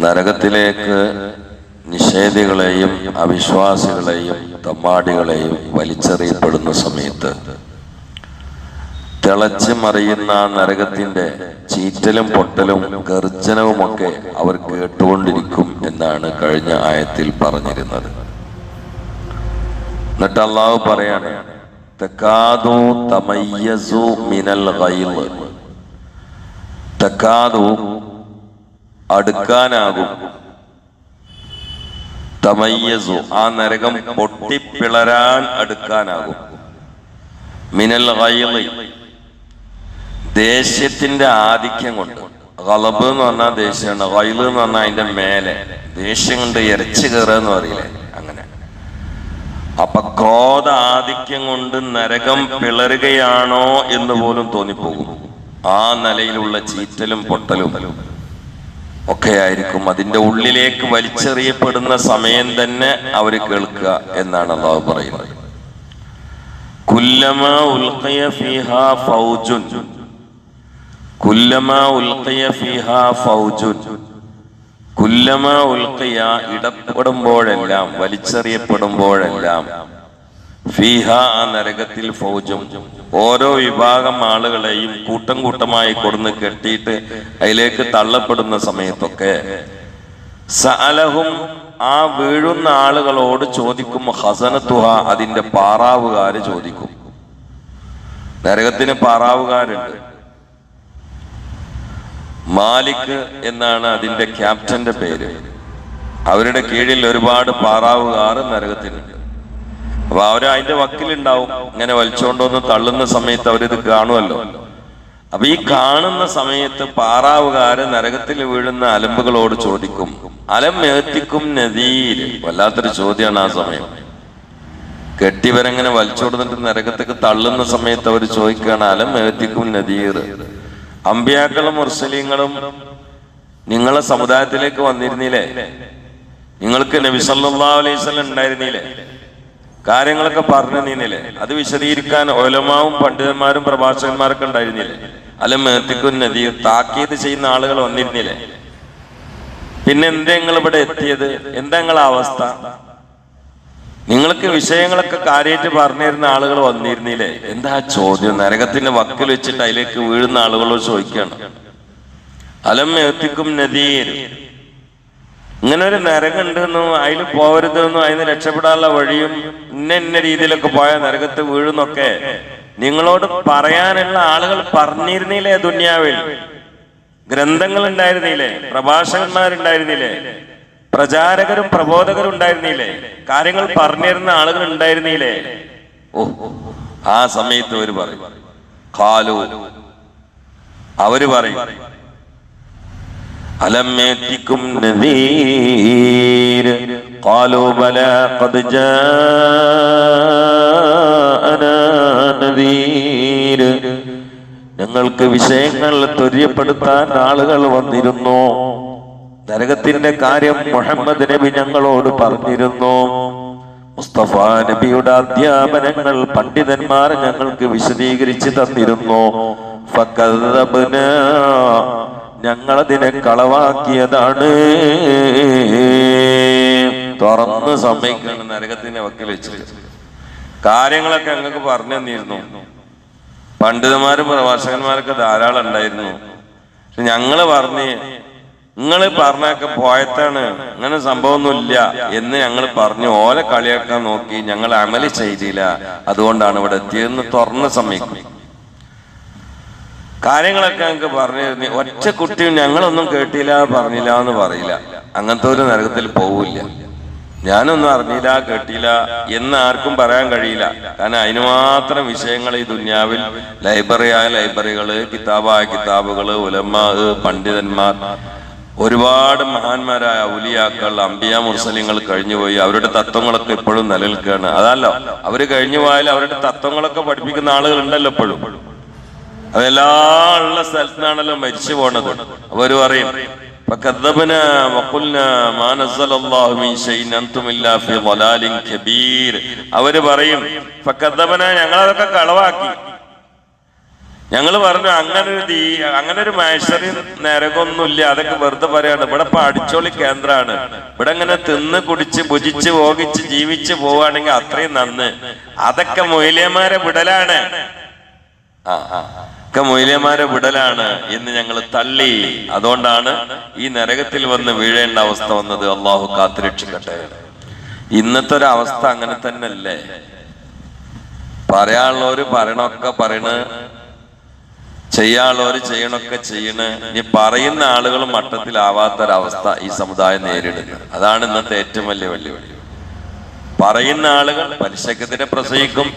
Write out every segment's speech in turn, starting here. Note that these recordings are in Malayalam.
നരകത്തിലേക്ക് നിഷേധികളെയും അവിശ്വാസികളെയും തമ്മാടികളെയും വലിച്ചെറിയപ്പെടുന്ന സമയത്ത് തിളച്ച് മറിയുന്ന നരകത്തിന്റെ ചീറ്റലും പൊട്ടലും ഗർജനവുമൊക്കെ അവർ കേട്ടുകൊണ്ടിരിക്കും എന്നാണ് കഴിഞ്ഞ ആയത്തിൽ പറഞ്ഞിരുന്നത്. എന്നിട്ട് അള്ളാഹു പറയാണ് തക്കാതു മിനൽ തക്കാതു അടുക്കാനാകും. തമയ്യസു ആ നരകം പൊട്ടിപ്പിളരാൻ അടുക്കാനാകും. മിനൽ ഗൈളി ദേഷ്യത്തിന്റെ ആധിക്യം കൊണ്ട്. കളബ് എന്ന് പറഞ്ഞാൽ ദേഷ്യമാണ് വയൽ എന്ന് പറഞ്ഞാൽ അതിന്റെ മേലെ. ദേഷ്യം കൊണ്ട് ഇരച്ചു കയറുക എന്ന് പറയില്ലേ? അങ്ങനെ. അപ്പൊ ക്രോധ ആധിക്യം കൊണ്ട് നരകം പിളരുകയാണോ എന്ന് പോലും തോന്നിപ്പോകും. ആ നിലയിലുള്ള ചീറ്റലും പൊട്ടലും. ഒക്കെ ആയിരിക്കും അതിന്റെ ഉള്ളിലേക്ക് വലിച്ചെറിയപ്പെടുന്ന സമയം തന്നെ അവർ കേൾക്കുക എന്നാണ് അള്ളാഹു പറയുന്നത്. കുല്ലമ ഫൗജുൻ. കുല്ലമ ഫൗജുൻ. കുല്ലമ ഇടപെടുമ്പോഴെല്ലാം വലിച്ചെറിയപ്പെടുമ്പോഴെല്ലാം ഫീഹ ആ നരകത്തിൽ ഫൗജും. ഓരോ വിഭാഗം ആളുകളെയും കൂട്ടം കൂട്ടമായി കൊടുന്ന് കെട്ടിയിട്ട് അതിലേക്ക് തള്ളപ്പെടുന്ന സമയത്തൊക്കെ സഅലഹും ആ വീഴുന്ന ആളുകളോട് ചോദിക്കും ഹസനത്തുഹ അതിന്റെ പാറാവുകാര് ചോദിക്കും. നരകത്തിന് പാറാവുകാരുണ്ട്. മാലിക് എന്നാണ് അതിന്റെ ക്യാപ്റ്റന്റെ പേര്. അവരുടെ കീഴിൽ ഒരുപാട് പാറാവുകാർ നരകത്തിനുണ്ട് അപ്പൊ അവർ അതിന്റെ വക്കിലുണ്ടാവും. ഇങ്ങനെ വലിച്ചുകൊണ്ടൊന്ന് തള്ളുന്ന സമയത്ത് അവരിത് കാണുമല്ലോ. അപ്പൊ ഈ കാണുന്ന സമയത്ത് പാറാവുകാര് നരകത്തിൽ വീഴുന്ന അലമ്പുകളോട് ചോദിക്കും അലം മേത്തിക്കും നദീര് വല്ലാത്തൊരു ചോദ്യമാണ് ആ സമയം. കെട്ടിവരങ്ങനെ വലിച്ചോടുന്നിട്ട് നരകത്തേക്ക് തള്ളുന്ന സമയത്ത് അവർ ചോദിക്കുകയാണ് അലം മേത്തിക്കും നദീർ? അമ്പിയാക്കളും മുർസലീങ്ങളും നിങ്ങളെ സമുദായത്തിലേക്ക് വന്നിരുന്നില്ലേ? നിങ്ങൾക്ക് നബിസല്ലാ അലൈസ് ഉണ്ടായിരുന്നില്ലേ? കാര്യങ്ങളൊക്കെ പറഞ്ഞു നീന്നില്ലേ? അത് വിശദീകരിക്കാൻ ഒലമാവും പണ്ഡിതന്മാരും പ്രഭാഷകന്മാരൊക്കെ ഉണ്ടായിരുന്നില്ലേ? അല്ല നദീർ താക്കീത് ചെയ്യുന്ന ആളുകൾ വന്നിരുന്നില്ലേ? പിന്നെ എന്താ നിങ്ങൾ ഇവിടെ എത്തിയത്? എന്താ നിങ്ങളെ അവസ്ഥ? നിങ്ങൾക്ക് വിഷയങ്ങളൊക്കെ കാര്യമായിട്ട് പറഞ്ഞു തരുന്ന ആളുകൾ വന്നിരുന്നില്ലേ? എന്താ ചോദ്യം? നരകത്തിന്റെ വക്കിൽ വെച്ചിട്ട് അതിലേക്ക് വീഴുന്ന ആളുകളോട് ചോദിക്കുകയാണ്. അലം എത്തിക്കും നദീർ ഇങ്ങനെ ഒരു നരകുണ്ടെന്നും അതിൽ പോകരുതെന്നും അതിന് രക്ഷപ്പെടാനുള്ള വഴിയും ഇന്ന ഇന്ന രീതിയിലൊക്കെ പോയ നരകത്ത് വീഴുന്നൊക്കെ നിങ്ങളോട് പറയാനുള്ള ആളുകൾ പറഞ്ഞിരുന്നില്ലേ ദുന്യാവിൽ? ഗ്രന്ഥങ്ങൾ ഉണ്ടായിരുന്നില്ലേ പ്രഭാഷകന്മാരുണ്ടായിരുന്നില്ലേ? പ്രചാരകരും പ്രബോധകരും ഉണ്ടായിരുന്നില്ലേ കാര്യങ്ങൾ പറഞ്ഞിരുന്ന ആളുകൾ ഉണ്ടായിരുന്നില്ലേ ഓ ആ സമയത്ത് അവർ പറയും. കാലു അവർ പറയും. ألم يأتكم نذير قالوا بلى قد جاءنا نذير ഞങ്ങൾക്ക് വിഷയങ്ങൾ ത്വര്യപ്പെടുത്താൻ ആളുകൾ വന്നിരുന്നു നരകത്തിന്റെ കാര്യം മുഹമ്മദ് നബി ഞങ്ങളോട് പറഞ്ഞിരുന്നു മുസ്തഫ നബിയുടെ അധ്യാപനങ്ങൾ പണ്ഡിതന്മാർ ഞങ്ങൾക്ക് വിശദീകരിച്ച് തന്നിരുന്നു ഫക്കദ്ദബ്നാ ഞങ്ങളതിനെ കളവാക്കിയതാണ്. തുറന്ന് സമ്മതിക്കണം നരകത്തിന്റെ വക്കിൽ വെച്ചിട്ട്. കാര്യങ്ങളൊക്കെ ഞങ്ങൾക്ക് പറഞ്ഞു തന്നിരുന്നു. പണ്ഡിതന്മാരും പ്രഭാഷകന്മാരൊക്കെ ധാരാളം ഉണ്ടായിരുന്നു. പക്ഷെ ഞങ്ങൾ പറഞ്ഞ് നിങ്ങൾ പറഞ്ഞൊക്കെ പോയത്താണ്. അങ്ങനെ സംഭവമൊന്നുമില്ല എന്ന് ഞങ്ങൾ പറഞ്ഞു. ഓല കളിയാക്കാൻ നോക്കി ഞങ്ങൾ അമൽ ചെയ്തില്ല. അതുകൊണ്ടാണ് ഇവിടെ എത്തിയതെന്ന് തുറന്ന് സമ്മതിക്കും കാര്യങ്ങളൊക്കെ ഞങ്ങൾക്ക് പറഞ്ഞിരുന്നു. ഒറ്റ കുട്ടിയും ഞങ്ങളൊന്നും കേട്ടില്ല പറഞ്ഞില്ല എന്ന് പറയില്ല. അങ്ങനത്തെ ഒരു നരകത്തിൽ പോവില്ല. ഞാനൊന്നും അറിഞ്ഞില്ല കേട്ടില്ല എന്ന് ആർക്കും പറയാൻ കഴിയില്ല. കാരണം അതിന് മാത്രം വിഷയങ്ങൾ ഈ ദുന്യാവിൽ ലൈബ്രറിയായ ലൈബ്രറികൾ കിതാബായ കിതാബുകൾ ഉലമാ പണ്ഡിതന്മാർ ഒരുപാട് മഹാന്മാരായ ഉലിയാക്കൾ അമ്പിയ മുർസലിങ്ങൾ കഴിഞ്ഞുപോയി അവരുടെ തത്വങ്ങളൊക്കെ ഇപ്പോഴും നിലനിൽക്കുകയാണ്. അതല്ലോ അവർ കഴിഞ്ഞു പോയാൽ അവരുടെ തത്വങ്ങളൊക്കെ പഠിപ്പിക്കുന്ന ആളുകൾ ഉണ്ടല്ലോ ഇപ്പോഴും. അതെല്ലാ ഉള്ള സ്ഥലത്തുനിന്നാണല്ലോ മരിച്ചു പോണത്. അവർ പറയും അവർ പറയും ഞങ്ങളതൊക്കെ കളവാക്കി. ഞങ്ങൾ പറഞ്ഞു അങ്ങനെ ഒരു തീ അങ്ങനെ ഒരു മാഷറി നരകൊന്നുമില്ല. അതൊക്കെ വെറുതെ പറയാണ്. ഇവിടെ ഇപ്പൊ അടിച്ചോളി കേന്ദ്രമാണ്. ഇവിടെ ഇങ്ങനെ തിന്ന് കുടിച്ച് ഭുജിച്ച് ഭോഗിച്ച് ജീവിച്ച് പോവാണെങ്കിൽ അത്രയും നന്ന്. അതൊക്കെ മൊയിലേമാരെ വിടലാണ്. ആ ആ. ഒക്കെ മൊയിലേമാരെ വിടലാണ് എന്ന് ഞങ്ങൾ തള്ളി. അതുകൊണ്ടാണ് ഈ നരകത്തിൽ വന്ന് വീഴേണ്ട അവസ്ഥ വന്നത്. അള്ളാഹു കാത്തുരക്ഷിക്കട്ടെ ഇന്നത്തെ ഒരു അവസ്ഥ അങ്ങനെ തന്നെയല്ലേ? പറയാനുള്ളവര് പറയണൊക്കെ പറയണ്. ചെയ്യാനുള്ളവര് ചെയ്യണൊക്കെ ചെയ്യണ്. ഇനി പറയുന്ന ആളുകൾ മട്ടത്തിലാവാത്തൊരവസ്ഥ ഈ സമുദായം നേരിടുന്നു. അതാണ് ഇന്നത്തെ ഏറ്റവും വലിയ വെല്ലുവിളി. പറയുന്ന ആളുകൾ പലിശക്കെതിരെ പ്രസംഗിക്കും.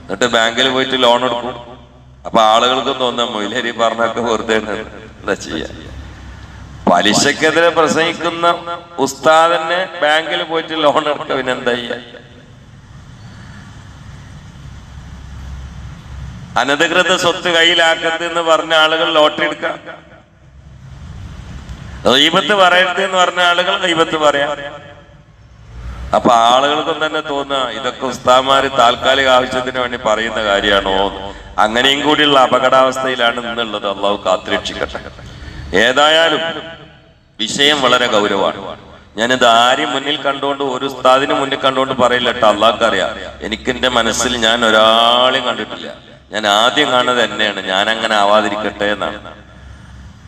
എന്നിട്ട് ബാങ്കിൽ പോയിട്ട് ലോൺ എടുക്കും. അപ്പൊ ആളുകൾക്കും തോന്നാം മൊയ്ലരി പറഞ്ഞൊക്കെ വെറുതെ. എന്താ ചെയ്യാ? പലിശക്കെതിരെ പ്രസംഗിക്കുന്ന ഉസ്താദന് ബാങ്കിൽ പോയിട്ട് ലോൺ എടുക്കുക പിന്നെ എന്താ ചെയ്യാ? അനധികൃത സ്വത്ത് കയ്യിലാക്കരുത് എന്ന് പറഞ്ഞ ആളുകൾ ലോട്ടറി എടുക്കാം. ദൈവത്ത് പറയരുത് എന്ന് പറഞ്ഞ ആളുകൾ ദൈവത്ത് പറയാം. അപ്പൊ ആളുകൾക്കും തന്നെ തോന്നുക ഇതൊക്കെ ഉസ്താമാര് താൽക്കാലിക ആവശ്യത്തിന് വേണ്ടി പറയുന്ന കാര്യമാണോ അങ്ങനെയും കൂടിയുള്ള അപകടാവസ്ഥയിലാണ് ഇന്നുള്ളത്. അള്ളാഹു കാത്തിരക്ഷിക്കട്ടെ. ഏതായാലും വിഷയം വളരെ ഗൗരവമാണ്. ഞാനിത് ആരും മുന്നിൽ കണ്ടുകൊണ്ട് ഒരു ഉസ്താദിന് മുന്നിൽ കണ്ടുകൊണ്ട് പറയില്ല കേട്ടോ. അള്ളാഹ്ക്കറിയാം. എനിക്ക് എന്റെ മനസ്സിൽ ഞാൻ ഒരാളെയും കണ്ടിട്ടില്ല. ഞാൻ ആദ്യം കാണുന്നത് എന്നെയാണ്. ഞാൻ അങ്ങനെ ആവാതിരിക്കട്ടെ എന്നാണ്.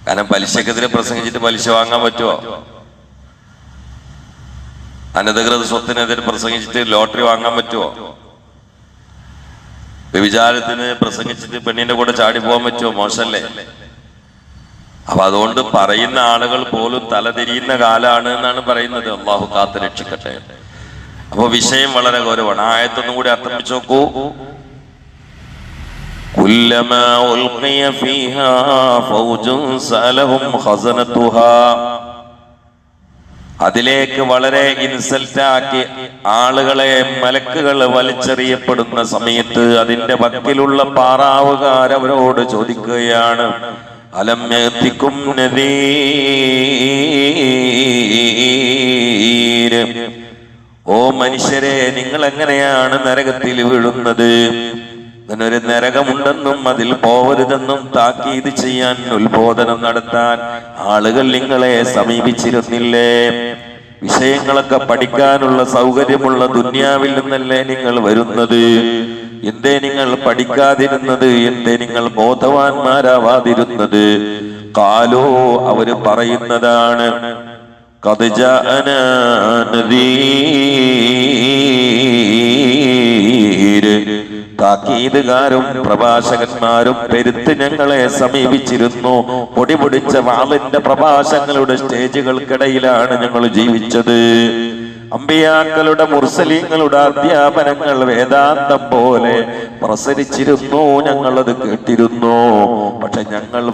കാരണം പലിശക്കെതിരെ പ്രസംഗിച്ചിട്ട് പലിശ വാങ്ങാൻ പറ്റുമോ? അനധികൃത സ്വത്തിനെതിരെ പ്രസംഗിച്ചിട്ട് ലോട്ടറി വാങ്ങാൻ പറ്റുമോ വ്യഭിചാരത്തിന് പ്രസംഗിച്ചിട്ട് പെണ്ണിന്റെ കൂടെ ചാടി പോകാൻ പറ്റുമോ മോശല്ലേ അപ്പൊ അതുകൊണ്ട് പറയുന്ന ആളുകൾ പോലും തലതിരിയുന്ന കാലാണ് എന്നാണ് പറയുന്നത് അള്ളാഹു കാത്ത് രക്ഷിക്കട്ടെ അപ്പൊ വിഷയം വളരെ ഗൗരവമാണ് ആ ആയത്തൊന്നും കൂടി അർത്ഥം വെച്ച് നോക്കൂ كلما ألقي فيها فوج سألهم خزنتها അതിലേക്ക് വളരെ ഇൻസൾട്ട് ആക്കി ആളുകളെ മലക്കുകൾ വലിച്ചെറിയപ്പെടുന്ന സമയത്ത് അതിന്റെ വക്കിലുള്ള പാറാവുകാർ അവരോട് ചോദിക്കുകയാണ് അലം എത്തിക്കും ഓ മനുഷ്യരെ നിങ്ങൾ എങ്ങനെയാണ് നരകത്തിൽ വീഴുന്നത്? ഇങ്ങനൊരു നരകമുണ്ടെന്നും അതിൽ പോവരുതെന്നും താക്കീത് ചെയ്യാൻ ഉത്ബോധനം നടത്താൻ ആളുകൾ നിങ്ങളെ സമീപിച്ചിരുന്നില്ലേ? വിഷയങ്ങളൊക്കെ പഠിക്കാനുള്ള സൗകര്യമുള്ള ദുന്യാവിൽ നിന്നല്ലേ നിങ്ങൾ വരുന്നത്? എന്തേ നിങ്ങൾ പഠിക്കാതിരുന്നത്? എന്തേ നിങ്ങൾ ബോധവാന്മാരാവാതിരുന്നത്? കാലോ അവർ പറയുന്നതാണ് കഥജ താക്കീതുകാരും പ്രഭാഷകന്മാരും പെരുത്ത് ഞങ്ങളെ സമീപിച്ചിരുന്നു. പൊടി പൊടിച്ച വാളിന്റെ പ്രഭാഷങ്ങളുടെ സ്റ്റേജുകൾക്കിടയിലാണ് ഞങ്ങൾ ജീവിച്ചത്. അമ്പിയാക്കളുടെ മുർസലീങ്ങളുടെ അധ്യാപനങ്ങൾ വേദാന്തം പോലെ പ്രസരിച്ചിരുന്നു ഞങ്ങളത് കേട്ടിരുന്നു. പക്ഷെ ഞങ്ങൾ.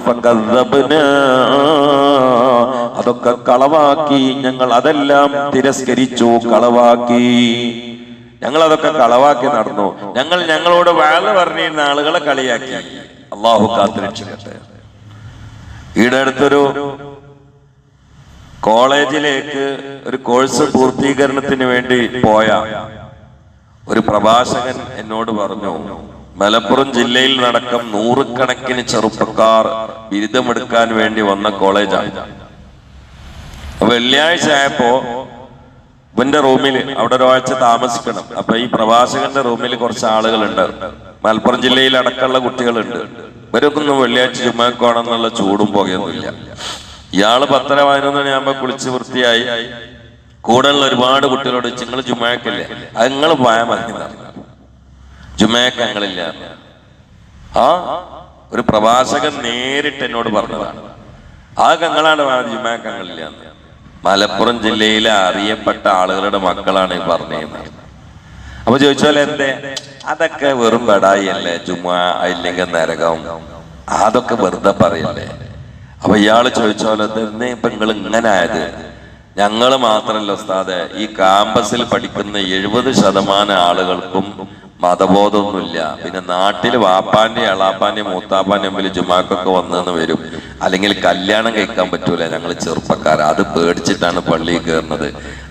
അതൊക്കെ കളവാക്കി ഞങ്ങൾ അതെല്ലാം തിരസ്കരിച്ചു കളവാക്കി. ഞങ്ങൾ അതൊക്കെ കളവാക്കി നടന്നു. ഞങ്ങൾ ഞങ്ങളോട് വാഴ പറഞ്ഞിരുന്ന ആളുകളെ കളിയാക്കി. അള്ളാഹു കാത്തുരക്ഷിക്കട്ടെ ഈടെ അടുത്തൊരു കോളേജിലേക്ക് ഒരു കോഴ്സ് പൂർത്തീകരണത്തിന് വേണ്ടി പോയ ഒരു പ്രഭാഷകൻ എന്നോട് പറഞ്ഞു മലപ്പുറം ജില്ലയിൽ നടക്കം നൂറുകണക്കിന് ചെറുപ്പക്കാർ ബിരുദമെടുക്കാൻ വേണ്ടി വന്ന കോളേജാണ് വെള്ളിയാഴ്ച ആയപ്പോ ഇവന്റെ റൂമിൽ അവിടെ ഒരാഴ്ച താമസിക്കണം. അപ്പൊ ഈ പ്രവാസകന്റെ റൂമിൽ കുറച്ച് ആളുകളുണ്ട്. മലപ്പുറം ജില്ലയിൽ അടക്കമുള്ള കുട്ടികളുണ്ട്. ഇവരൊക്കെ വെള്ളിയാഴ്ച ചുമ്മാക്കോണെന്നുള്ള ചൂടും പുകയൊന്നുമില്ല. ഇയാൾ പത്തര പതിനൊന്ന് മണിയാകുമ്പോ കുളിച്ച് വൃത്തിയായി. കൂടെയുള്ള ഒരുപാട് കുട്ടികളോട് നിങ്ങൾ ജുമാക്കല്ലേ? അത് നിങ്ങൾ പോയാൽ മതി. ജുമാക്ക ഞങ്ങളില്ല ആ? ഒരു പ്രവാചകൻ നേരിട്ട് എന്നോട് പറഞ്ഞതാണ്. ആ കങ്ങളാണ് ചുമ്മാക്കങ്ങളില്ല എന്ന്. മലപ്പുറം ജില്ലയിലെ അറിയപ്പെട്ട ആളുകളുടെ മക്കളാണ് ഈ പറഞ്ഞത് അപ്പൊ ചോദിച്ചാൽ എന്തേ? അതൊക്കെ വെറും ബടായി അല്ലേ ചുമ ഇല്ലെങ്കിൽ നരകം. അതൊക്കെ വെറുതെ പറയല്ലേ? അപ്പൊ ഇയാൾ ചോദിച്ചാലോ എന്നേ ഇപ്പൊ നിങ്ങൾ ഇങ്ങനെ ആയത്? ഞങ്ങൾ മാത്രമല്ല ഉസ്താദെ ഈ കാമ്പസിൽ പഠിക്കുന്ന എഴുപത് ശതമാനം ആളുകൾക്കും മതബോധമൊന്നുമില്ല. പിന്നെ നാട്ടിൽ വാപ്പാന്റെ അളാപ്പാന്റെ മൂത്താപ്പാന്റെ മുമ്പിൽ ജുമാക്കൊക്കെ വന്നെന്ന് വരും. അല്ലെങ്കിൽ കല്യാണം കഴിക്കാൻ പറ്റൂല. ഞങ്ങൾ ചെറുപ്പക്കാർ അത് പേടിച്ചിട്ടാണ് പള്ളിയിൽ കയറുന്നത്.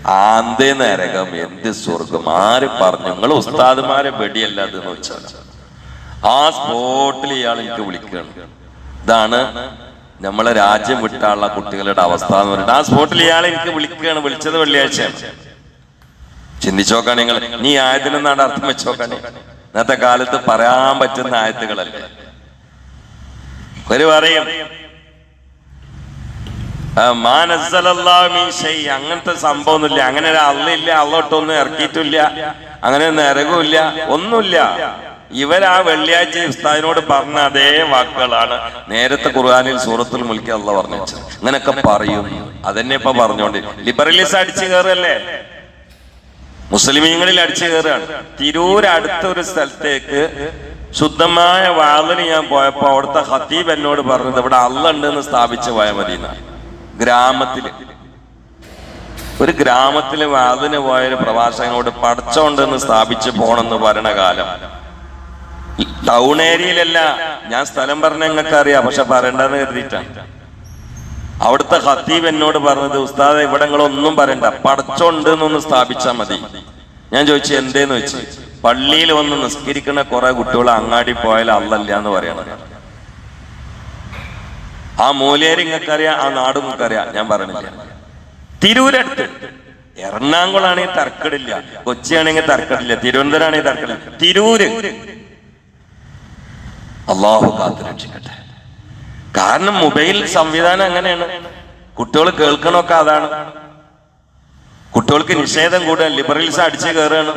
ആന്തേ നരകം എന്ത് സ്വർഗം? ആര് പറഞ്ഞു. നിങ്ങൾ ഉസ്താദ്മാരെ വെടിയല്ല എന്ന് വെച്ചാൽ ആ സ്പോട്ടിൽ ഇയാൾ എനിക്ക് വിളിക്കുകയാണ്. ഇതാണ് നമ്മളെ രാജ്യം വിട്ടാനുള്ള കുട്ടികളുടെ അവസ്ഥ എന്ന് പറയുന്നത് ആ സ്പോട്ടിൽ ഇയാൾ എനിക്ക് വിളിക്കുകയാണ്. വിളിച്ചത് വെള്ളിയാഴ്ചയാണ്. ചിന്തിച്ചോക്കാണ് നിങ്ങൾ നീ ആയതിനെന്നാണ് അർത്ഥം വെച്ചോക്കാണ് ഇന്നത്തെ കാലത്ത് പറയാൻ പറ്റുന്ന ആയത്തുകളല്ലേ? ഒരു പറയും. അങ്ങനത്തെ സംഭവമൊന്നുമില്ല. അങ്ങനെ ഒരു അള്ളില്ല അള്ളോട്ടൊന്നും ഇറക്കിയിട്ടില്ല അങ്ങനെ നരകമില്ല ഒന്നുമില്ല. ഇവരാ വെള്ളിയാഴ്ച ഉസ്താദിനോട് പറഞ്ഞ അതേ വാക്കുകളാണ് നേരത്തെ ഖുർആാനിൽ സൂറത്തുൽ മുൽക്കി അള്ള പറഞ്ഞു വെച്ചത്. പറയും. അതന്നെ ഇപ്പൊ പറഞ്ഞോണ്ട് ലിബറലിസ് അടിച്ചു കയറല്ലേ മുസ്ലിമീങ്ങളിൽ അടിച്ചു കയറുകയാണ്. തിരൂർ അടുത്ത ഒരു സ്ഥലത്തേക്ക് ശുദ്ധമായ വാതിന് ഞാൻ പോയപ്പോ അവിടുത്തെ ഹത്തീബ് എന്നോട് പറഞ്ഞത് ഇവിടെ അള്ള എന്ന് സ്ഥാപിച്ച പോയാൽ മതി. ഗ്രാമത്തിൽ. ഒരു ഗ്രാമത്തിലെ വാതിന് പോയ ഒരു പ്രഭാഷകനോട് പടച്ചോണ്ടെന്ന് സ്ഥാപിച്ച് പോണെന്ന് പറയണ കാലം ടൗൺ ഏരിയയിലല്ല. ഞാൻ സ്ഥലം പറഞ്ഞ നിങ്ങൾക്ക് അറിയാം പക്ഷെ പറയണ്ടെന്ന് കരുതിയിട്ടാണ്. അവിടുത്തെ ഹത്തീബ് എന്നോട് പറഞ്ഞത് ഉസ്താദ് ഇവിടങ്ങളൊന്നും പറയണ്ട. പടച്ചോണ്ട് എന്നൊന്ന് സ്ഥാപിച്ചാൽ മതി. ഞാൻ ചോദിച്ചു എന്തേന്ന് വെച്ച്? പള്ളിയിൽ വന്ന് നിസ്കരിക്കുന്ന കുറെ കുട്ടികൾ അങ്ങാടി പോയാൽ അല്ലല്ല എന്ന് പറയണത്. ആ മൂലേരി നിങ്ങൾക്കറിയാം ആ നാട് നിങ്ങൾക്കറിയാം. ഞാൻ പറഞ്ഞില്ല. തിരൂരടുത്ത്. എറണാകുളമാണെങ്കിൽ തർക്കടില്ല. കൊച്ചിയാണെങ്കിൽ തർക്കടില്ല. തിരുവനന്തപുരം ആണെങ്കിൽ തർക്കടില്ല. തിരൂര്. അള്ളാഹു കാത്തു രക്ഷിക്കട്ടെ. കാരണം മൊബൈൽ സംവിധാനം അങ്ങനെയാണ്. കുട്ടികൾ കേൾക്കണമൊക്കെ അതാണ്. കുട്ടികൾക്ക് നിഷേധം കൂടുക ലിബറൽസ് അടിച്ചു കയറുകയാണ്.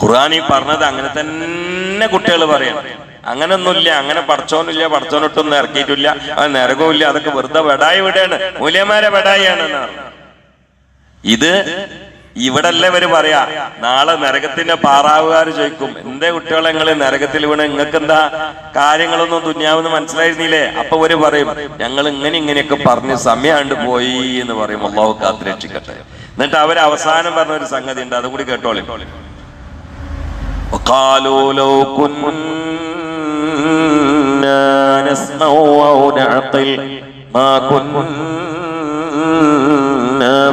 ഖുർആൻ ഈ പറഞ്ഞത് അങ്ങനെ തന്നെ കുട്ടികൾ പറയണം. അങ്ങനൊന്നുമില്ല അങ്ങനെ പടച്ചോനില്ല പടച്ചോനൊട്ടൊന്നും ഇറക്കിയിട്ടില്ല അത് നരകവുമില്ല അതൊക്കെ വെറുതെ വെടായി വിടയാണ് മൂല്യമാരെ വെടായിയാണ് എന്നാണ്. ഇത് ഇവിടല്ലേ ഇവര് പറയാ നാളെ നരകത്തിന്റെ പാറാവുകാർ ചോദിക്കും എന്തേ കുട്ടികളെ നിങ്ങൾ നരകത്തിൽ വീണ് നിങ്ങൾക്ക് എന്താ കാര്യങ്ങളൊന്നും തുന്യാവെന്ന് മനസ്സിലായിരുന്നില്ലേ അപ്പൊ ഇവര് പറയും ഞങ്ങൾ ഇങ്ങനെ ഇങ്ങനെയൊക്കെ പറഞ്ഞ് സമയാണ്ട് പോയി എന്ന് പറയും അള്ളാഹു കാത്ത് രക്ഷിക്കട്ടെ എന്നിട്ട് അവർ അവസാനം പറഞ്ഞ ഒരു സംഗതി ഉണ്ട് അതും കൂടി കേട്ടോളി وقالوا لو كنا نسمع أو نعقل ما كنا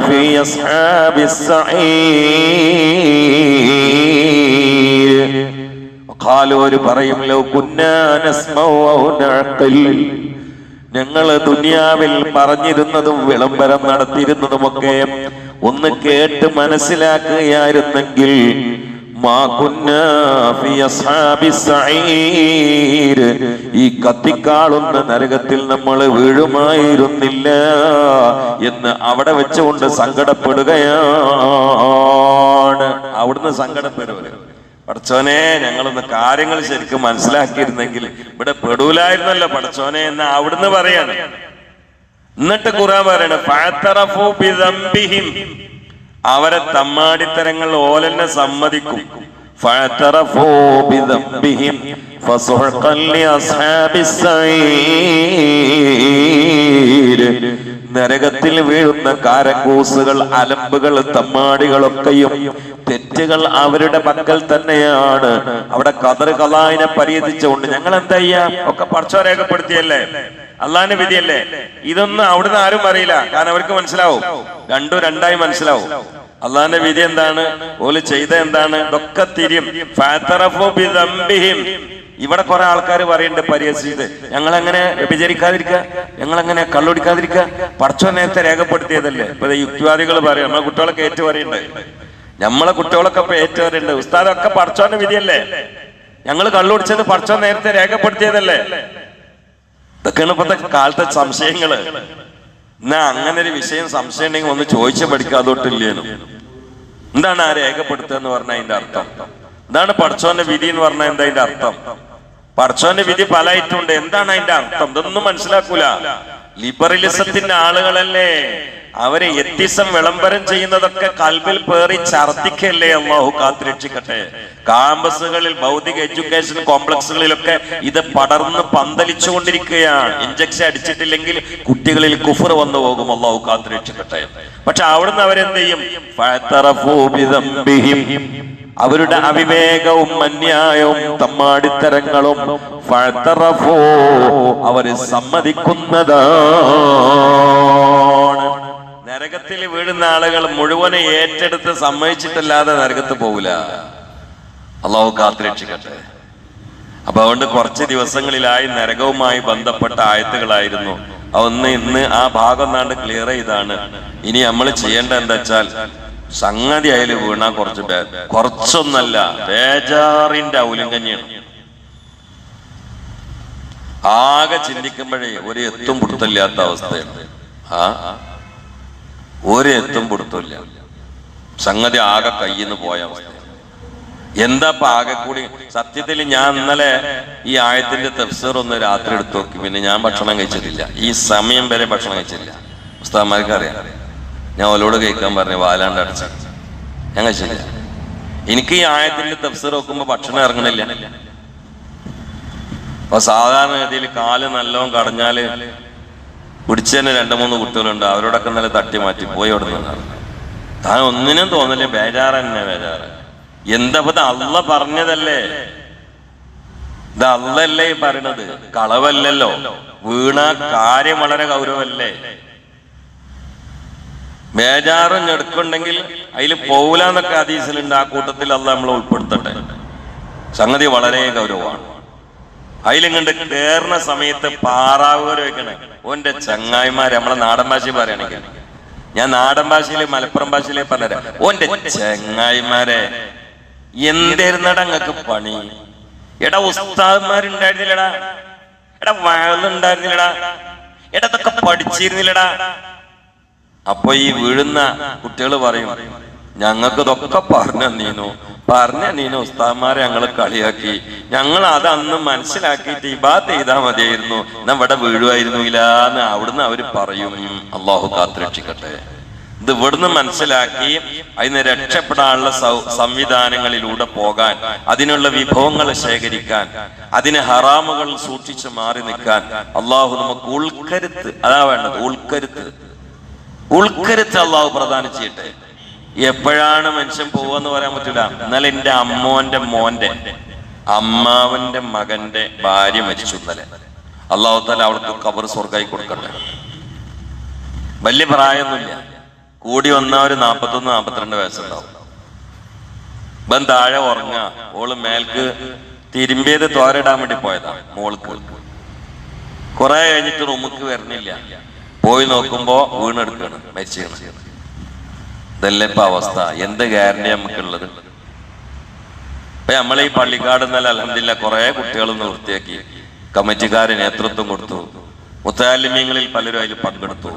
في أصحاب السعير وقالوا ഒരു പറയും ലോ കുന്നാ നസ്മൗ ഔ നഅഖിൽ ഞങ്ങൾ ദുനിയാവിൽ പറഞ്ഞിരുന്നതും വിളംബരം നടത്തിയിരുന്നതുമൊക്കെ ഒന്ന് കേട്ട് മനസ്സിലാക്കുകയായിരുന്നെങ്കിൽ ഈ കത്തിക്കാളുന്ന നരകത്തിൽ നമ്മൾ വീഴുമായിരുന്നില്ല എന്ന് അവിടെ വെച്ചുകൊണ്ട് സങ്കടപ്പെടുകയാണ്. അവിടുന്ന് സങ്കടപ്പെടുവരും പടച്ചോനെ ഞങ്ങളൊന്ന് കാര്യങ്ങൾ ശരിക്കും മനസ്സിലാക്കിയിരുന്നെങ്കിൽ ഇവിടെ പെടൂലായിരുന്നല്ലോ പടച്ചോനെ എന്ന് അവിടുന്ന് പറയാണ്. എന്നിട്ട് ഖുറാൻ പറയണ അവരെ തമ്മാടിത്തരങ്ങൾ ഓലെന്നെ സമ്മതിക്കും. നരകത്തിൽ വീഴുന്ന കാരക്കൂസുകൾ അലമ്പുകൾ തമ്മാടികളൊക്കെയും തെറ്റുകൾ അവരുടെ പക്കൽ തന്നെയാണ്. അവിടെ കതറ് കലായിനെ പരിഹരിച്ചുകൊണ്ട് ഞങ്ങൾ എന്താ ഒക്കെ പറച്ചോ രേഖപ്പെടുത്തിയല്ലേ? അള്ളാന്റെ വിധിയല്ലേ? ഇതൊന്നും അവിടുന്ന് ആരും അറിയില്ല കാരണം അവർക്ക് മനസ്സിലാവും. രണ്ടും രണ്ടായി മനസ്സിലാവും. അള്ളാന്റെ വിധി എന്താണ്? ഓൽ ചെയ്ത എന്താണ്? ഇതൊക്കെ തിരിയും. ഇവിടെ കുറെ ആൾക്കാർ പറയുന്നുണ്ട് പരിഹസിച്ചത്. ഞങ്ങൾ അങ്ങനെ വ്യഭിചരിക്കാതിരിക്കുക? ഞങ്ങൾ അങ്ങനെ കള്ളുടിക്കാതിരിക്കുക? പടച്ചോ നേരത്തെ രേഖപ്പെടുത്തിയതല്ലേ? ഇപ്പൊ യുക്തിവാദികൾ പറയും. നമ്മളെ കുട്ടികളൊക്കെ ഏറ്റു പറയുന്നുണ്ട്. നമ്മളെ കുട്ടികളൊക്കെ ഇപ്പൊ ഏറ്റു പറയുന്നുണ്ട്. ഉസ്താദൊക്കെ പടച്ചോന്റെ വിധിയല്ലേ? ഞങ്ങൾ കള്ളുടിച്ചത് പടച്ചോ നേരത്തെ രേഖപ്പെടുത്തിയതല്ലേ? ഇതൊക്കെയാണ് ഇപ്പത്തെ കാലത്തെ സംശയങ്ങൾ. എന്നാ അങ്ങനെ ഒരു വിഷയം സംശയം ഉണ്ടെങ്കിൽ ഒന്ന് ചോദിച്ചു പഠിക്കാതോട്ടില്ലേനും എന്താണ് ആ രേഖപ്പെടുത്തുക എന്ന് പറഞ്ഞ അതിന്റെ അർത്ഥം? എന്താണ് പഠിച്ചോന്റെ വിധി എന്ന് പറഞ്ഞ എന്താ അതിന്റെ അർത്ഥം? പഠിച്ചോന്റെ വിധി പല ഉണ്ട് എന്താണ് അതിന്റെ അർത്ഥം? ഇതൊന്നും മനസ്സിലാക്കൂല. ലിബറലിസത്തിന്റെ ആളുകളല്ലേ? അവരെ എത്തിസം വിളംബരം ചെയ്യുന്നതൊക്കെ കൽബിൽ പേറി ഛർദിക്കല്ലേ? അള്ളാഹു കാത്തുരക്ഷിക്കട്ടെ. കാമ്പസുകളിൽ ഭൗതിക എഡ്യൂക്കേഷൻ കോംപ്ലക്സുകളിലൊക്കെ ഇത് പടർന്ന് പന്തലിച്ചുകൊണ്ടിരിക്കുകയാണ്. ഇഞ്ചക്ഷൻ അടിച്ചിട്ടില്ലെങ്കിൽ കുട്ടികളിൽ കുഫർ വന്നു പോകും. അള്ളാഹു കാത്തുരക്ഷിക്കട്ടെ. പക്ഷെ അവിടുന്ന് അവരെന്ത് ചെയ്യും. അവരുടെ അവിവേകവും അന്യായവും തമ്മാടിത്തരങ്ങളും. അവർ സമ്മതിക്കുന്നതാണ് നരകത്തിൽ വീഴുന്ന ആളുകൾ മുഴുവനെ ഏറ്റെടുത്ത് സമ്മതിച്ചിട്ടല്ലാതെ നരകത്ത് പോവില്ല. അള്ളാഹു കാത്തുരക്ഷിക്കട്ടെ. അപ്പൊ അതുകൊണ്ട് കുറച്ച് ദിവസങ്ങളിലായി നരകവുമായി ബന്ധപ്പെട്ട ആയത്തുകളായിരുന്നു. ഒന്ന് ഇന്ന് ആ ഭാഗം നാണ്ട് ക്ലിയർ ചെയ്താണ്. ഇനി നമ്മൾ ചെയ്യേണ്ട എന്താ വെച്ചാൽ സംഗതി അതിൽ വീണാ കുറച്ച് കുറച്ചൊന്നല്ല ബേജാറിന്റെ ഔലിംഗഞ്ഞാണ് ആകെ ചിന്തിക്കുമ്പോഴേ ഒരു എത്തും പുറത്തല്ലാത്ത അവസ്ഥയാണ്. ആ? ഒരു എത്തും പിടുത്തമില്ല. സംഗതി ആകെ കയ്യിന്ന് പോയ അവസ്ഥ എന്താ ആകെ കൂടി? സത്യത്തിൽ ഞാൻ ഇന്നലെ ഈ ആയത്തിന്റെ തഫ്സീർ ഒന്ന് രാത്രി എടുത്തു നോക്കി. പിന്നെ ഞാൻ ഭക്ഷണം കഴിച്ചിട്ടില്ല. ഈ സമയം വരെ ഭക്ഷണം കഴിച്ചില്ല ഉസ്താദ്മാർക്ക് അറിയാം. ഞാൻ ഓലോട് കഴിക്കാൻ പറഞ്ഞു വാലാണ്ട് അടച്ച. ഞാൻ കഴിച്ചില്ല എനിക്ക് ഈ ആയത്തിന്റെ തഫ്സീർ നോക്കുമ്പോ ഭക്ഷണം ഇറങ്ങണില്ല. അപ്പൊ സാധാരണ രീതിയിൽ കാൽ നല്ലോണം കടഞ്ഞാൽ പിടിച്ചതന്നെ രണ്ടു മൂന്ന് കുട്ടികളുണ്ട്. അവരോടൊക്കെ നല്ല തട്ടി മാറ്റി പോയി അവിടെ നിന്നാണ് താൻ ഒന്നിനും തോന്നില്ല. ബേജാറ് തന്നെ ബേജാറ്. എന്താ ഇത് അള്ള പറഞ്ഞതല്ലേ? ഇത് അള്ളല്ലേ പറയണത്? കളവല്ലല്ലോ. വീണ കാര്യം വളരെ ഗൗരവല്ലേ ബേജാറും ഞെടുക്കുണ്ടെങ്കിൽ അതിൽ പോകൂലെന്നൊക്കെ ഹദീസിലുണ്ട്. ആ കൂട്ടത്തിൽ അള്ള നമ്മൾ ഉൾപ്പെടുത്തട്ടെ. സംഗതി വളരെ ഗൗരവമാണ്. അതിലിങ്ങണ്ട് കേറുന്ന സമയത്ത് പാറാവ് വെക്കണേ. ഓന്റെ ചങ്ങായിമാര് നമ്മളെ നാടൻ ഭാഷയിൽ പറയണെങ്കിൽ ഞാൻ നാടൻ ഭാഷയിൽ മലപ്പുറം ഭാഷയിലെ പറഞ്ഞുതരാം. ഓന്റെ ചങ്ങായിമാരെ എന്തായിരുന്നടാ അങ്ങക്ക് പണി? എടാ ഉസ്താദ്മാരുണ്ടായിരുന്നില്ലടാ എടാ വയലുണ്ടായിരുന്നില്ലടാ എടാ ഇതൊക്കെ പഠിച്ചിരുന്നില്ലടാ. അപ്പൊ ഈ വീഴുന്ന കുട്ടികൾ പറയും ഞങ്ങൾക്ക് ഇതൊക്കെ പറഞ്ഞു നീനു. പറഞ്ഞു നീനു ഉസ്താദ്മാരെ ഞങ്ങൾ കളിയാക്കി. ഞങ്ങൾ അത് അന്ന് മനസ്സിലാക്കിയിട്ട് ഇബാത്ത് ചെയ്താൽ മതിയായിരുന്നു. ഞാൻ ഇവിടെ വീഴുമായിരുന്നു ഇല്ലാന്ന് അവിടുന്ന് അവർ പറയും. അള്ളാഹു കാത്തുരക്ഷിക്കട്ടെ. ഇത് ഇവിടുന്ന് മനസ്സിലാക്കി അതിന് രക്ഷപ്പെടാനുള്ള സംവിധാനങ്ങളിലൂടെ പോകാൻ അതിനുള്ള വിഭവങ്ങൾ ശേഖരിക്കാൻ അതിന് ഹറാമുകൾ സൂക്ഷിച്ച് മാറി നിൽക്കാൻ അള്ളാഹു നമുക്ക് ഉൾക്കരുത്ത്. അതാ വേണ്ടത് ഉൾക്കരുത്ത്. ഉൾക്കരുത്ത് അള്ളാഹു പ്രധാനം ചെയ്യട്ടെ. എപ്പോഴാണ് മനുഷ്യൻ പോവാന്ന് പറയാൻ പറ്റില്ല ഇന്നലെ എന്റെ അമ്മോന്റെ മോന്റെ അമ്മാവന്റെ മകന്റെ ഭാര്യ മരിച്ചു ഇന്നലെ. അള്ളാഹു താല അവൾക്ക് കബർ സ്വർഗായി കൊടുക്കട്ടെ. വലിയ പ്രായമൊന്നുമില്ല. കൂടി വന്ന ഒരു നാപ്പത്തൊന്ന് നാപ്പത്തിരണ്ട് വയസ്സുണ്ടാവും. ഇവൻ താഴെ ഉറങ്ങ ഓൾ മേൽക്ക് തിരുമ്പിയത് തോരയിടാൻ വേണ്ടി പോയതാ മോൾക്ക്. കുറെ കഴിഞ്ഞിട്ട് റൂമുക്ക് വരണില്ല പോയി നോക്കുമ്പോ വീണെടുക്കാണ് മരിച്ചാണ് ഇതല്ലേ ഇപ്പൊ അവസ്ഥ? എന്ത് ഗ്യാരണ്ടി നമുക്കുള്ളത്? ഇപ്പൊ നമ്മളെ ഈ പള്ളിക്കാട് നല്ല അലഹമില്ല കുറെ കുട്ടികൾ വൃത്തിയാക്കി കമ്മിറ്റിക്കാര് നേതൃത്വം കൊടുത്തു. മുത്താലിമ്യങ്ങളിൽ പലരും അതിൽ പങ്കെടുത്തു.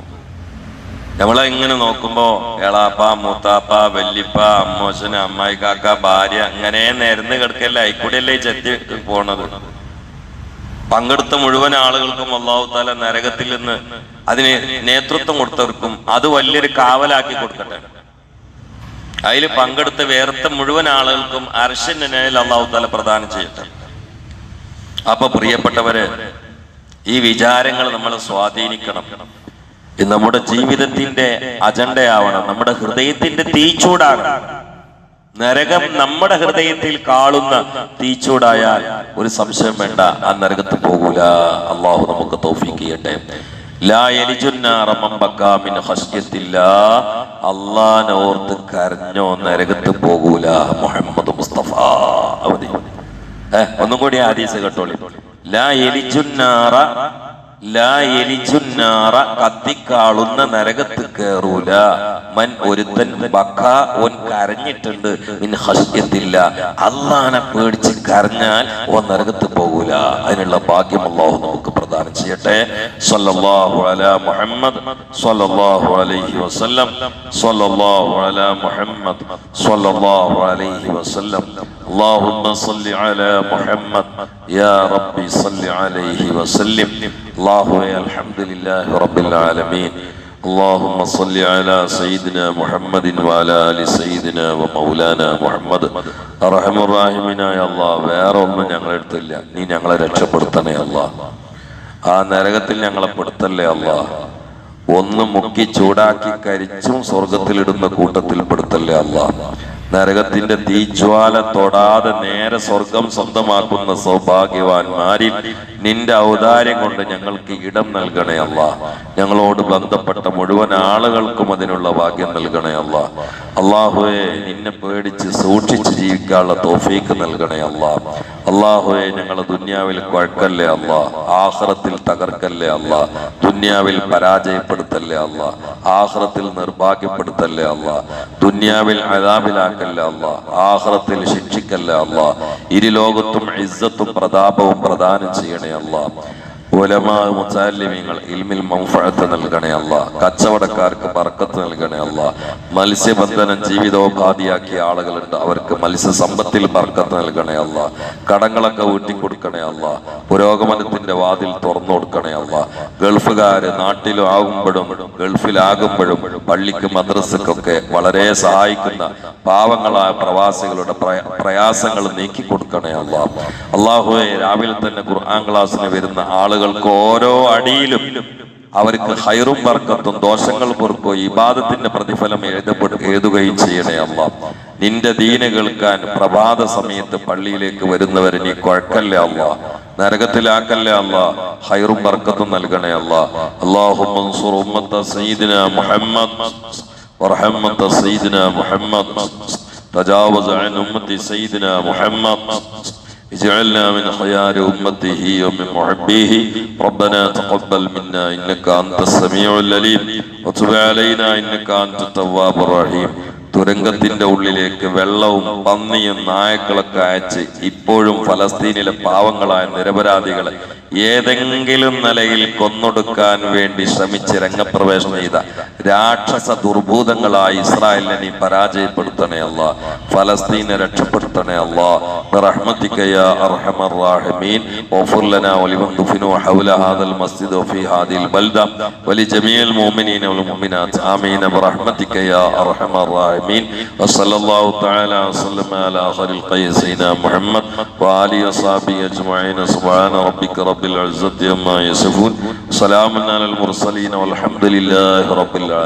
നമ്മളെ ഇങ്ങനെ നോക്കുമ്പോ എളാപ്പ മൂത്താപ്പ വല്യപ്പ അമ്മോശന അമ്മായി കാക്ക ഭാര്യ അങ്ങനെ നേർന്ന് കിടക്കല്ലേ അയിക്കൂടിയല്ലേ ഈ ചെത്തി പോണത്? പങ്കെടുത്ത മുഴുവൻ ആളുകൾക്കും അള്ളാഹുത്താല നരകത്തിൽ നിന്ന് അതിന് നേതൃത്വം കൊടുത്തവർക്കും അത് വലിയൊരു കാവലാക്കി കൊടുക്കട്ടെ. അതിൽ പങ്കെടുത്ത് വേർത്ത മുഴുവൻ ആളുകൾക്കും അർഷന്റെ നിലയിൽ അള്ളാഹു താല പ്രദാനം ചെയ്യട്ടെ. അപ്പൊ പ്രിയപ്പെട്ടവര് ഈ വിചാരങ്ങൾ നമ്മൾ സ്വാധീനിക്കണം. നമ്മുടെ ജീവിതത്തിന്റെ അജണ്ടയാവണം. നമ്മുടെ ഹൃദയത്തിന്റെ തീച്ചൂടാകണം. നരകം നമ്മുടെ ഹൃദയത്തിൽ കാളുന്ന തീച്ചൂടായാൽ ഒരു സംശയം വേണ്ട. ആ നരകത്ത് പോകൂല. അള്ളാഹു നമുക്ക് തോഫിക്കട്ടെ ചെയ്യട്ടെ. അള്ളാനെ ഓർത്ത് കരഞ്ഞോ നരകത്ത് പോകൂല. മുഹമ്മദ് മുസ്തഫ. അവധി. ഒന്നും കൂടി ഹദീസ് കേട്ടോളി. ലാ യലിജുന്നാറ ലാ യലിജുന്നാറ കത്തിക്കാളുന്ന നരകത്ത് കേറൂല. മൻ ഒരുത്തൻ ബക്ക ഓൻ കരഞ്ഞിട്ടുണ്ട്. ഇൻ ഹസ്യത്തില്ല അള്ളാനെ പേടിച്ച് കരഞ്ഞാൽ ഓൻ നരകത്ത് പോകൂല. അതിനുള്ള ഭാഗ്യം അള്ളാഹു നമുക്ക് പ്രദാനം ചെയ്യട്ടെ സല്ലല്ലാഹു അലാ മുഹമ്മദ് സല്ലല്ലാഹു അലൈഹി വസല്ലം സല്ലല്ലാഹു അലാ മുഹമ്മദ് സല്ലല്ലാഹു അലൈഹി വസല്ലം اللهم صل على محمد يا ربي صل عليه وسلم الله الحمد لله رب العالمين اللهم صل على سيدنا محمد وعلى ال سيدنا ومولانا محمد അറഹം റാഹിമിനായ അള്ളാ വേറെ ഒന്നും ഞങ്ങളെ അടുത്തില്ല നീ ഞങ്ങളെ രക്ഷപ്പെടുത്തണേ അല്ലാ ആ നരകത്തിൽ ഞങ്ങളെ പെടുത്തല്ലേ അല്ല ഒന്ന് മുക്കി ചൂടാക്കി കരിച്ചും സ്വർഗത്തിലിടുന്ന കൂട്ടത്തിൽ പെടുത്തല്ലേ അല്ല നരകത്തിന്റെ തീജ്വാല തൊടാതെ നേരെ സ്വർഗം സ്വന്തമാക്കുന്ന സൗഭാഗ്യവാന്മാരിൽ നിന്റെ ഔദാര്യം കൊണ്ട് ഞങ്ങൾക്ക് ഇടം നൽകണേ അല്ല ഞങ്ങളോട് ബന്ധപ്പെട്ട മുഴുവൻ ആളുകൾക്കും അതിനുള്ള ഭാഗ്യം നൽകണേ അല്ല അള്ളാഹുവെ നിന്നെ പേടിച്ച് സൂക്ഷിച്ച് ജീവിക്കാനുള്ള തോഫീക്ക് നൽകണേ അല്ല അള്ളാഹുവെ ഞങ്ങൾ ദുന്യാവിൽ കുഴക്കല്ലേ അല്ല? ആഹ്റത്തിൽ തകർക്കല്ലേ അല്ല? ദുന്യാവിൽ പരാജയപ്പെടുത്തല്ലേ അല്ല? ആഹ്റത്തിൽ നിർഭാഗ്യപ്പെടുത്തല്ലേ അല്ല? ദുന്യാവിൽ അതാബിലാക്കല്ലേ അല്ല? ആഹ്റത്തിൽ ശിക്ഷിക്കല്ലേ അല്ല? ഇരുലോകത്തും ഇസ്സത്തും പ്രതാപവും പ്രദാനം ചെയ്യണേ അല്ല. ഉലമാ ഇൽമിൽ മൗഫഅത്ത് നൽകണേ അല്ല കച്ചവടക്കാർക്ക് ബർക്കത്ത് നൽകണേ അല്ല മത്സ്യബന്ധനം ജീവിതോപാധിയാക്കിയ ആളുകളുണ്ട്. അവർക്ക് മത്സ്യസമ്പത്തിൽ ബർക്കത്ത് നൽകണേ അല്ല കടങ്ങളൊക്കെ ഊട്ടിക്കൊടുക്കണേ അല്ല പുരോഗമനത്തിന്റെ വാതിൽ തുറന്നു കൊടുക്കണേ അല്ല ഗൾഫുകാര് നാട്ടിലും ആകുമ്പോഴും ഗൾഫിലാകുമ്പോഴും പള്ളിക്ക് മദ്രസക്കൊക്കെ വളരെ സഹായിക്കുന്ന പാവങ്ങളായ പ്രവാസികളുടെ പ്രയ- പ്രയാസങ്ങൾ നീക്കി കൊടുക്കണേ അല്ല അള്ളാഹുവെ രാവിലെ തന്നെ ഖുർആൻ ക്ലാസ്സിന് വരുന്ന ആളുകൾക്ക് ഓരോ അടിയിലും അവർക്ക് ഹൈറും ബർക്കത്തും ദോഷങ്ങൾ പൊറുക്കോ ഇബാദത്തിന്റെ പ്രതിഫലം എഴുതപ്പെടു എഴുതുകയും ചെയ്യണേ അല്ല നിന്റെ ദീന കേൾക്കാൻ പ്രഭാത സമയത്ത് പള്ളിയിലേക്ക് വരുന്നവരെ നീ കുഴക്കല്ലേ അല്ല നരകത്തിലാക്കല്ലേ അല്ല ഹൈറും ബർക്കത്തും നൽകണേ അല്ല അള്ളാഹു ഉമ്മത്ത സയ്യിദിന മുഹമ്മദ് ورحمة سيدنا محمد تجاوز عن أمة سيدنا محمد اجعلنا من خيار أمته ومن محبيه ربنا تقبل منا إنك أنت السميع العليم وتب علينا إنك أنت التواب الرحيم തുരങ്കത്തിന്റെ ഉള്ളിലേക്ക് വെള്ളവും പന്നിയും നായക്കളൊക്കെ അയച്ച് ഇപ്പോഴും ഫലസ്തീനിലെ പാവങ്ങളായ നിരപരാധികളെ ഏതെങ്കിലും നിലയിൽ കൊന്നൊടുക്കാൻ വേണ്ടി ശ്രമിച്ച് രംഗപ്രവേശം ചെയ്ത രാക്ഷസ ദുർഭൂതങ്ങളായി ഇസ്രായേലിനെ നീ പരാജയപ്പെടുത്തണേ അല്ല. ഫലസ്തീനെ രക്ഷപ്പെടുത്തണേ അല്ല. റഹ്മത്തിക്കയ അർഹമർ ഹാദൽ ഹാദിൽ ബൽദ. വലി ജമീൽ മുഅ്മിനീന വൽ ആമീൻ. അർഹമർ തആല അലാ മുഹമ്മദ് സുബ്ഹാന റബ്ബിക رب العزة عما يصفون. سلام على المرسلين والحمد لله رب العالمين.